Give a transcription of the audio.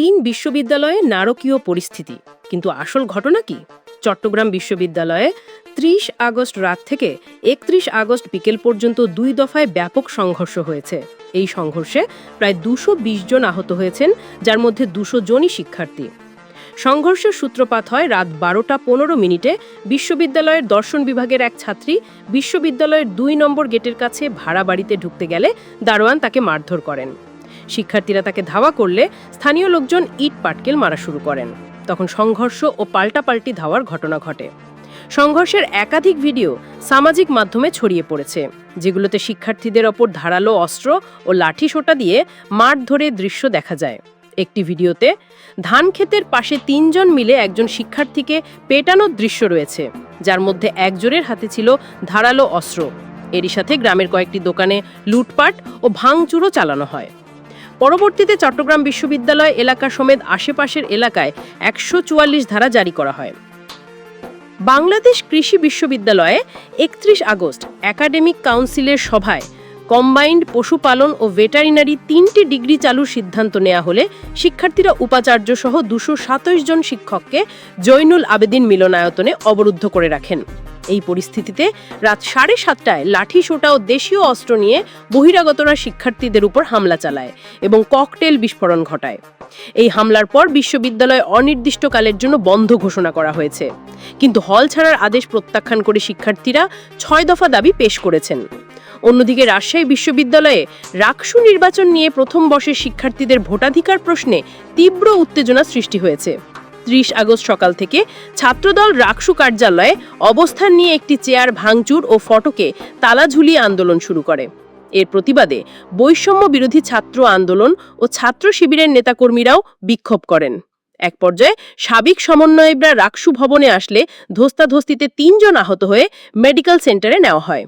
তিন বিশ্ববিদ্যালয়ে নারকীয় পরিস্থিতি। কিন্তু আসল ঘটনা কি? চট্টগ্রাম বিশ্ববিদ্যালয়ে ত্রিশ আগস্ট রাত থেকে একত্রিশ আগস্ট বিকেল পর্যন্ত দুই দফায় ব্যাপক সংঘর্ষ হয়েছে। এই সংঘর্ষে প্রায় দুশো জন আহত হয়েছেন, যার মধ্যে দুশো জনই শিক্ষার্থী। সংঘর্ষের সূত্রপাত হয় রাত বারোটা পনেরো মিনিটে বিশ্ববিদ্যালয়ের দর্শন বিভাগের এক ছাত্রী বিশ্ববিদ্যালয়ের দুই নম্বর গেটের কাছে ভাড়া বাড়িতে ঢুকতে গেলে দারোয়ান তাকে মারধর করেন। শিক্ষার্থীরা তাকে ধাওয়া করলে স্থানীয় লোকজন ইট পাটকেল মারা শুরু করেন। তখন সংঘর্ষ ও পাল্টাপাল্টি ধাওয়ার ঘটনা ঘটে। সংঘর্ষের একাধিক ভিডিও সামাজিক মাধ্যমে ছড়িয়ে পড়েছে, যেগুলোতে শিক্ষার্থীদের ওপর ধারালো অস্ত্র ও লাঠি সোটা দিয়ে মাঠ ধরে দৃশ্য দেখা যায়। একটি ভিডিওতে, ধান ক্ষেতের পাশে তিনজন মিলে একজন শিক্ষার্থীকে পেটানোর দৃশ্য রয়েছে, যার মধ্যে একজনের হাতে ছিল ধারালো অস্ত্র। এরই সাথে গ্রামের কয়েকটি দোকানে লুটপাট ও ভাঙচুরও চালানো হয়। পরবর্তীতে চট্টগ্রাম বিশ্ববিদ্যালয় এলাকা সমেত আশেপাশের এলাকায় একশো চুয়াল্লিশ ধারা জারি করা হয়। বাংলাদেশ কৃষি বিশ্ববিদ্যালয়ে একত্রিশ আগস্ট একাডেমিক কাউন্সিলের সভায় কম্বাইন্ড পশুপালন ও ভেটারিনারি তিনটি ডিগ্রি চালুর সিদ্ধান্ত নেওয়া হলে শিক্ষার্থীরা উপাচার্য সহ দুশো জন শিক্ষককে জৈনুল আবেদিন মিলনায়তনে অবরুদ্ধ করে রাখেন। এই পরিস্থিতিতে রাত সাড়ে সাতটায় লাঠি সোটা ও দেশীয় অস্ত্র নিয়ে বহিরাগতরা শিক্ষার্থীদের উপর হামলা চালায় এবং ককটেল বিস্ফোরণ ঘটায়। এই হামলার পর বিশ্ববিদ্যালয় অনির্দিষ্টকালের জন্য বন্ধ ঘোষণা করা হয়েছে। কিন্তু হল ছাড়ার আদেশ প্রত্যাখ্যান করে শিক্ষার্থীরা ছয় দফা দাবি পেশ করেছেন। অন্যদিকে রাজশাহী বিশ্ববিদ্যালয়ে রাকসু নির্বাচন নিয়ে প্রথম বর্ষের শিক্ষার্থীদের ভোটাধিকার প্রশ্নে তীব্র উত্তেজনা সৃষ্টি হয়েছে। ত্রিশ আগস্ট সকাল থেকে ছাত্রদল রাকসু কার্যালয়ে অবস্থান নিয়ে একটি চেয়ার ভাঙচুর ও ফটকে তালা ঝুলিয়ে আন্দোলন শুরু করে। এর প্রতিবাদে বৈষম্য বিরোধী ছাত্র আন্দোলন ও ছাত্র শিবিরের নেতাকর্মীরাও বিক্ষোভ করেন। এক পর্যায়ে সাবেক সমন্বয়করা রাকসু ভবনে আসলে ধস্তাধস্তিতে তিনজন আহত হয়ে মেডিকেল সেন্টারে নেওয়া হয়।